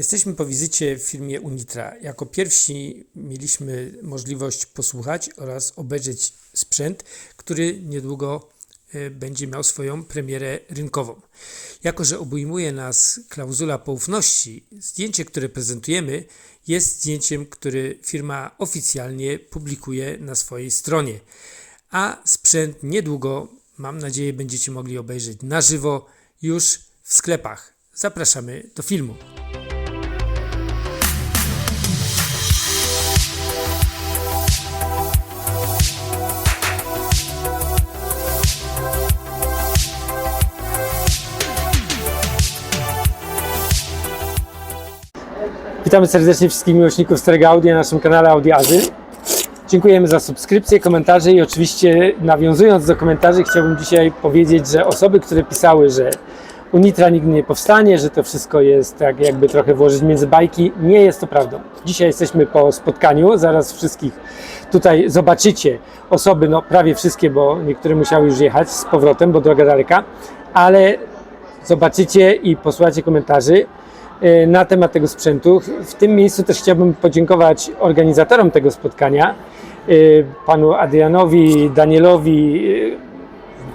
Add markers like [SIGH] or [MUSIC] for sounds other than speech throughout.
Jesteśmy po wizycie w firmie Unitra. Jako pierwsi mieliśmy możliwość posłuchać oraz obejrzeć sprzęt, który niedługo e, będzie miał swoją premierę rynkową. Jako, że obejmuje nas klauzula poufności, zdjęcie, które prezentujemy, jest zdjęciem, które firma oficjalnie publikuje na swojej stronie. A sprzęt niedługo, mam nadzieję, będziecie mogli obejrzeć na żywo już w sklepach. Zapraszamy do filmu. Witamy serdecznie wszystkich miłośników Starego Audi na naszym kanale Audiazy. Dziękujemy za subskrypcję, komentarze i oczywiście nawiązując do komentarzy chciałbym dzisiaj powiedzieć, że osoby, które pisały, że Unitra nigdy nie powstanie, że to wszystko jest tak jakby trochę włożyć między bajki, nie jest to prawdą. Dzisiaj jesteśmy po spotkaniu, zaraz wszystkich tutaj zobaczycie osoby, no prawie wszystkie, bo niektóre musiały już jechać z powrotem, bo droga daleka, ale zobaczycie i posłuchacie komentarzy na temat tego sprzętu. W tym miejscu też chciałbym podziękować organizatorom tego spotkania, e, panu Adrianowi, Danielowi, e,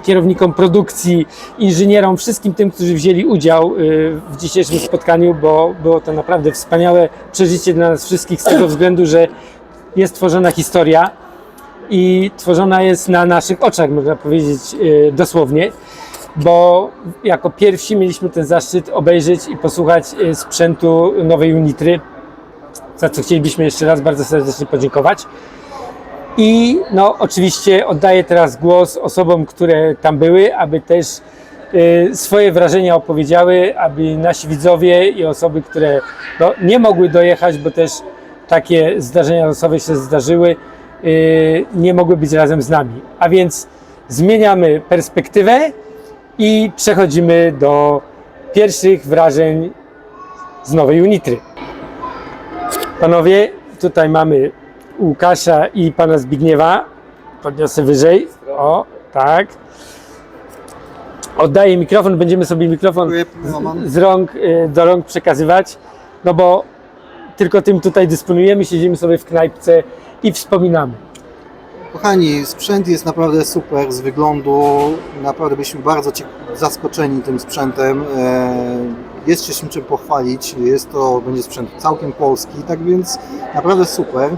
kierownikom produkcji, inżynierom, wszystkim tym, którzy wzięli udział y, w dzisiejszym spotkaniu, bo było to naprawdę wspaniałe przeżycie dla nas wszystkich z tego względu, że jest tworzona historia i tworzona jest na naszych oczach, można powiedzieć y, dosłownie, bo jako pierwsi mieliśmy ten zaszczyt obejrzeć i posłuchać y, sprzętu nowej Unitry, za co chcielibyśmy jeszcze raz bardzo serdecznie podziękować. I no, oczywiście oddaję teraz głos osobom, które tam były, aby też y, swoje wrażenia opowiedziały, aby nasi widzowie i osoby, które no, nie mogły dojechać, bo też takie zdarzenia losowe się zdarzyły, y, nie mogły być razem z nami. A więc zmieniamy perspektywę i przechodzimy do pierwszych wrażeń z nowej Unitry. Panowie, tutaj mamy Łukasza i pana Zbigniewa. Podniosę wyżej. O, tak. Oddaję mikrofon, będziemy sobie mikrofon z, z rąk y, do rąk przekazywać, no bo tylko tym tutaj dysponujemy, siedzimy sobie w knajpce i wspominamy. Kochani, sprzęt jest naprawdę super z wyglądu. Naprawdę byliśmy bardzo zaskoczeni tym sprzętem. E, Jest się z czym pochwalić. Jest to, będzie sprzęt całkiem polski, tak więc naprawdę super.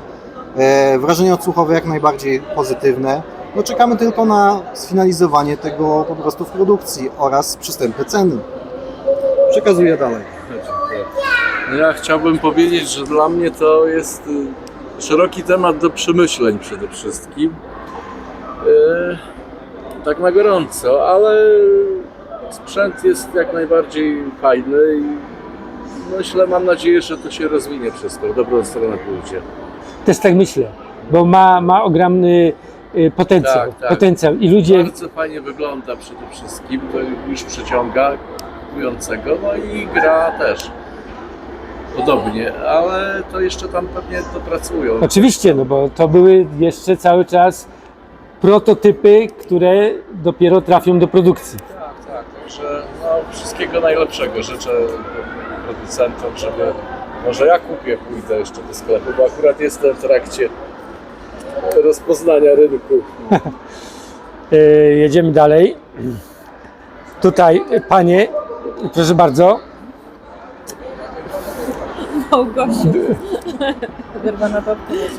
E, Wrażenia odsłuchowe jak najbardziej pozytywne. No czekamy tylko na sfinalizowanie tego po prostu w produkcji oraz przystępne ceny. Przekazuję dalej. No Ja chciałbym powiedzieć, że dla mnie to jest y, szeroki temat do przemyśleń przede wszystkim. Y, Tak na gorąco, ale sprzęt jest jak najbardziej fajny i myślę, mam nadzieję, że to się rozwinie wszystko, w dobrą stronę pójdzie. Też tak myślę, bo ma, ma ogromny y, potencjał, Tak, tak. potencjał i ludzie, Bardzo fajnie wygląda przede wszystkim, to już przyciąga kupującego, no i gra też podobnie, ale to jeszcze tam pewnie dopracują. oczywiście, no bo to były jeszcze cały czas prototypy, które dopiero trafią do produkcji. Tak, tak, także no, wszystkiego najlepszego życzę producentom, żeby może ja kupię, pójdę jeszcze do sklepu, bo akurat jestem w trakcie rozpoznania rynku. Y, [LAUGHS] jedziemy dalej. Tutaj panie, proszę bardzo. Małgosiu. Wyrwana to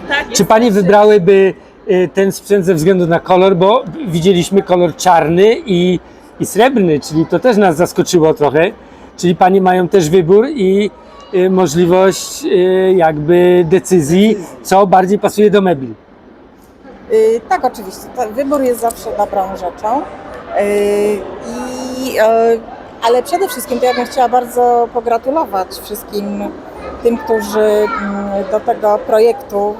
Tak, Czy panie wybrałyby y, ten sprzęt ze względu na kolor, bo widzieliśmy kolor czarny i, i srebrny, czyli to też nas zaskoczyło trochę. Czyli panie mają też wybór i y, możliwość y, jakby decyzji, co bardziej pasuje do mebli. Y, tak, oczywiście. To wybór jest zawsze dobrą rzeczą. Y, i, y, ale przede wszystkim to ja bym chciała bardzo pogratulować wszystkim tym, którzy mm, do tego projektu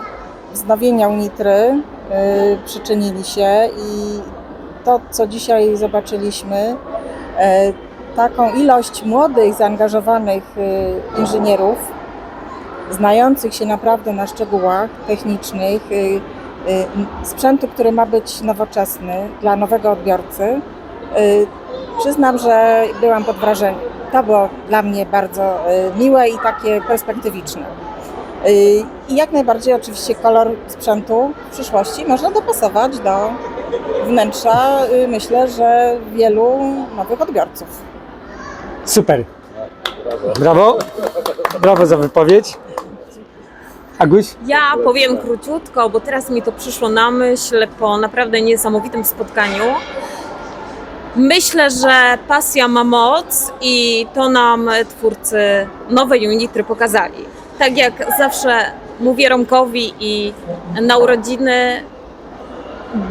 wznowienia Unitry y, przyczynili się i to, co dzisiaj zobaczyliśmy, y, taką ilość młodych, zaangażowanych y, inżynierów, znających się naprawdę na szczegółach technicznych, sprzętu, który ma być nowoczesny dla nowego odbiorcy, przyznam, że byłam pod wrażeniem. To było dla mnie bardzo y, miłe i takie perspektywiczne. Y, I jak najbardziej oczywiście kolor sprzętu w przyszłości można dopasować do wnętrza, y, myślę, że wielu nowych odbiorców. Super. Brawo. Brawo za wypowiedź. Aguś? Ja powiem króciutko, bo teraz mi to przyszło na myśl po naprawdę niesamowitym spotkaniu. Myślę, że pasja ma moc i to nam twórcy nowej Unitry pokazali. Tak jak zawsze mówię Romkowi i na urodziny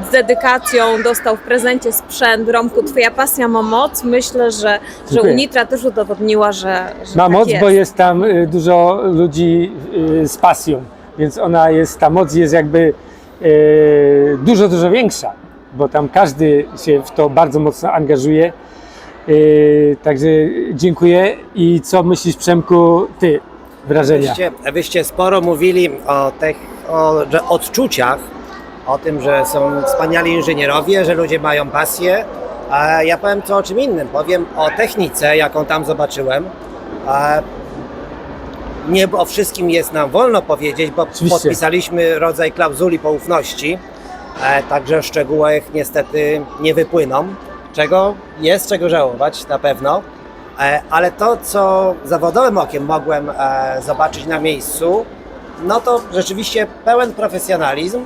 z dedykacją dostał w prezencie sprzęt. Romku, twoja pasja ma moc. Myślę, że, że Dziękuję. Unitra też udowodniła, że, że Ma tak moc, jest. bo jest tam y, dużo ludzi y, z pasją, więc ona jest, ta moc jest jakby y, dużo, dużo większa, bo tam każdy się w to bardzo mocno angażuje. Y, Także dziękuję. I co myślisz, Przemku, ty, wrażenia? Wyście, wyście sporo mówili o tych o, że odczuciach, o tym, że są wspaniali inżynierowie, że ludzie mają pasję. A ja powiem co o czym innym. Powiem o technice, jaką tam zobaczyłem. A nie o wszystkim jest nam wolno powiedzieć, bo Oczywiście. podpisaliśmy rodzaj klauzuli poufności, także szczegóły niestety nie wypłyną, czego jest czego żałować na pewno. E, Ale to, co zawodowym okiem mogłem e, zobaczyć na miejscu, no to rzeczywiście pełen profesjonalizm,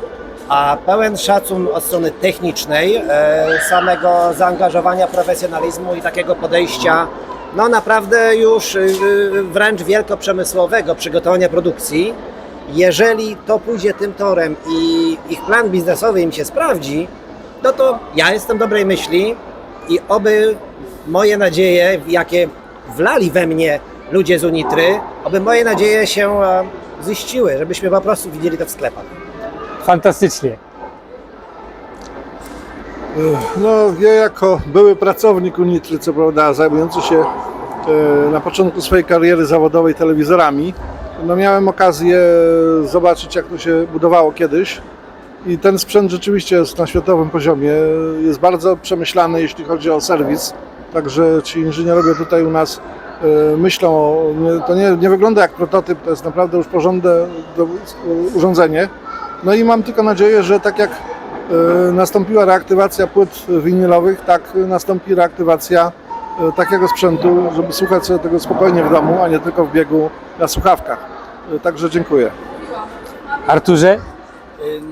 a pełen szacun od strony technicznej, e, samego zaangażowania, profesjonalizmu i takiego podejścia, no naprawdę już y, y, wręcz wielkoprzemysłowego przygotowania produkcji. Jeżeli to pójdzie tym torem i ich plan biznesowy im się sprawdzi, no to ja jestem dobrej myśli i oby moje nadzieje, jakie wlali we mnie ludzie z Unitry, oby moje nadzieje się e, ziściły, żebyśmy po prostu widzieli to w sklepach. Fantastycznie. No, ja jako były pracownik Unitry, co prawda, zajmujący się e, na początku swojej kariery zawodowej telewizorami, no miałem okazję zobaczyć, jak to się budowało kiedyś. I ten sprzęt rzeczywiście jest na światowym poziomie. Jest bardzo przemyślany, jeśli chodzi o serwis. Także ci inżynierowie tutaj u nas e, myślą, to nie, nie wygląda jak prototyp, to jest naprawdę już porządne urządzenie. No i mam tylko nadzieję, że tak jak e, nastąpiła reaktywacja płyt winylowych, tak nastąpi reaktywacja takiego sprzętu, żeby słuchać sobie tego spokojnie w domu, a nie tylko w biegu na słuchawkach. E, Także dziękuję. Arturze?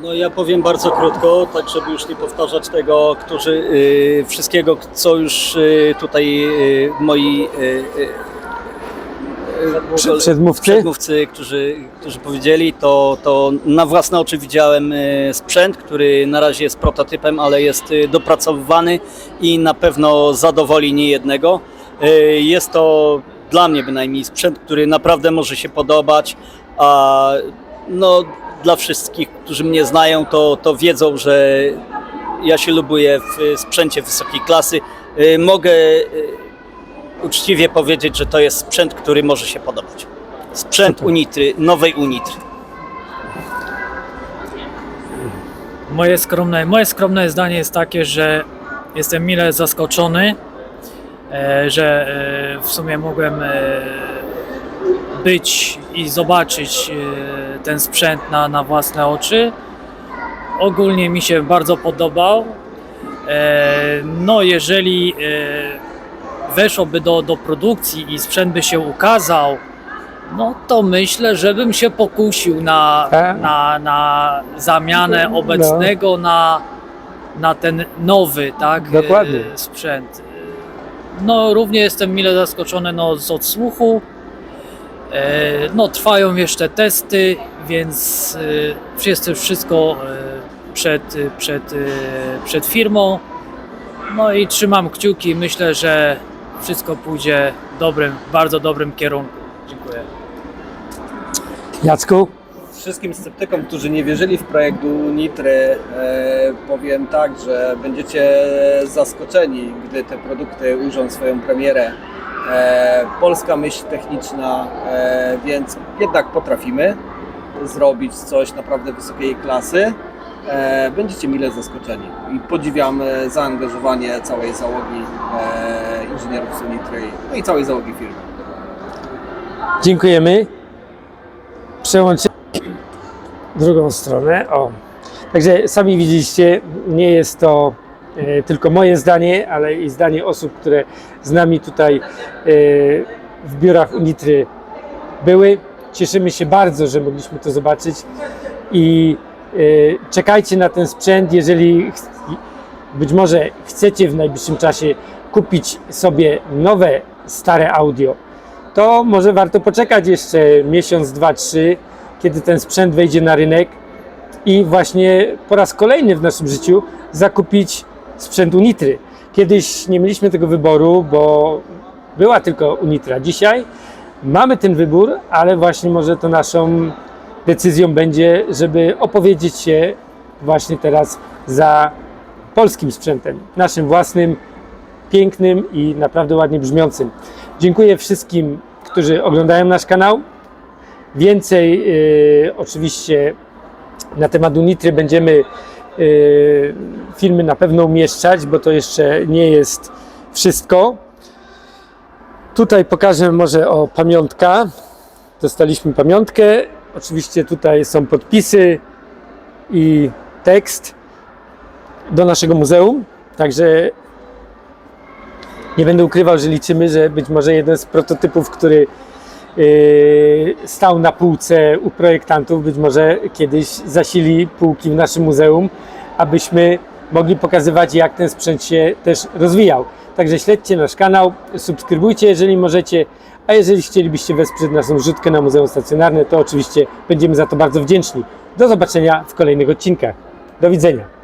No ja powiem bardzo krótko, tak żeby już nie powtarzać tego, którzy wszystkiego, co już tutaj moi Prze- przedmówcy? przedmówcy którzy, którzy powiedzieli, to, to na własne oczy widziałem y, sprzęt, który na razie jest prototypem, ale jest y, dopracowywany i na pewno zadowoli niejednego. Y, Jest to dla mnie bynajmniej sprzęt, który naprawdę może się podobać, a no, dla wszystkich, którzy mnie znają, to, to wiedzą, że ja się lubuję w sprzęcie wysokiej klasy. Mogę uczciwie powiedzieć, że to jest sprzęt, który może się podobać. Sprzęt Super. Unitry, nowej Unitry. Moje skromne, moje skromne zdanie jest takie, że jestem mile zaskoczony, e, że e, w sumie mogłem e, być i zobaczyć ten sprzęt na, na własne oczy. Ogólnie mi się bardzo podobał. No, jeżeli weszłoby do, do produkcji i sprzęt by się ukazał, no to myślę, że bym się pokusił na, Tak. na, na zamianę obecnego na, na ten nowy, tak? Dokładnie. e, Sprzęt. No, równie jestem mile zaskoczony no, z odsłuchu. E, No, trwają jeszcze testy, więc e, jest już wszystko e, przed, przed, e, przed firmą. No i trzymam kciuki. Myślę, że wszystko pójdzie w dobrym, bardzo dobrym kierunku. Dziękuję. Jacku? Wszystkim sceptykom, którzy nie wierzyli w projekt Nitry, e, powiem tak, że będziecie zaskoczeni, gdy te produkty ujrzą swoją premierę. E, polska myśl techniczna, e, więc jednak potrafimy zrobić coś naprawdę wysokiej klasy. Będziecie mile zaskoczeni i podziwiam zaangażowanie całej załogi inżynierów z Unitry no i całej załogi firmy. Dziękujemy. Przełączymy drugą stronę. O. Także sami widzieliście, nie jest to e, tylko moje zdanie, ale i zdanie osób, które z nami tutaj e, w biurach Unitry były. Cieszymy się bardzo, że mogliśmy to zobaczyć i e, czekajcie na ten sprzęt, jeżeli być może chcecie w najbliższym czasie kupić sobie nowe, stare audio, to może warto poczekać jeszcze miesiąc, dwa, trzy, kiedy ten sprzęt wejdzie na rynek i właśnie po raz kolejny w naszym życiu zakupić sprzęt Unitry. Kiedyś nie mieliśmy tego wyboru, bo była tylko Unitra. Dzisiaj mamy ten wybór, ale właśnie może to naszą decyzją będzie, żeby opowiedzieć się właśnie teraz za polskim sprzętem, naszym własnym, pięknym i naprawdę ładnie brzmiącym. Dziękuję wszystkim, którzy oglądają nasz kanał. Więcej y, oczywiście na temat Unitry będziemy y, filmy na pewno umieszczać, bo to jeszcze nie jest wszystko. Tutaj pokażę może o pamiątka. Dostaliśmy pamiątkę. Oczywiście tutaj są podpisy i tekst do naszego muzeum. Także nie będę ukrywał, że liczymy, że być może jeden z prototypów, który yy, stał na półce u projektantów, być może kiedyś zasili półki w naszym muzeum, abyśmy mogli pokazywać, jak ten sprzęt się też rozwijał. Także śledźcie nasz kanał, subskrybujcie, jeżeli możecie, a jeżeli chcielibyście wesprzeć naszą rzutkę na Muzeum Stacjonarne, to oczywiście będziemy za to bardzo wdzięczni. Do zobaczenia w kolejnych odcinkach. Do widzenia.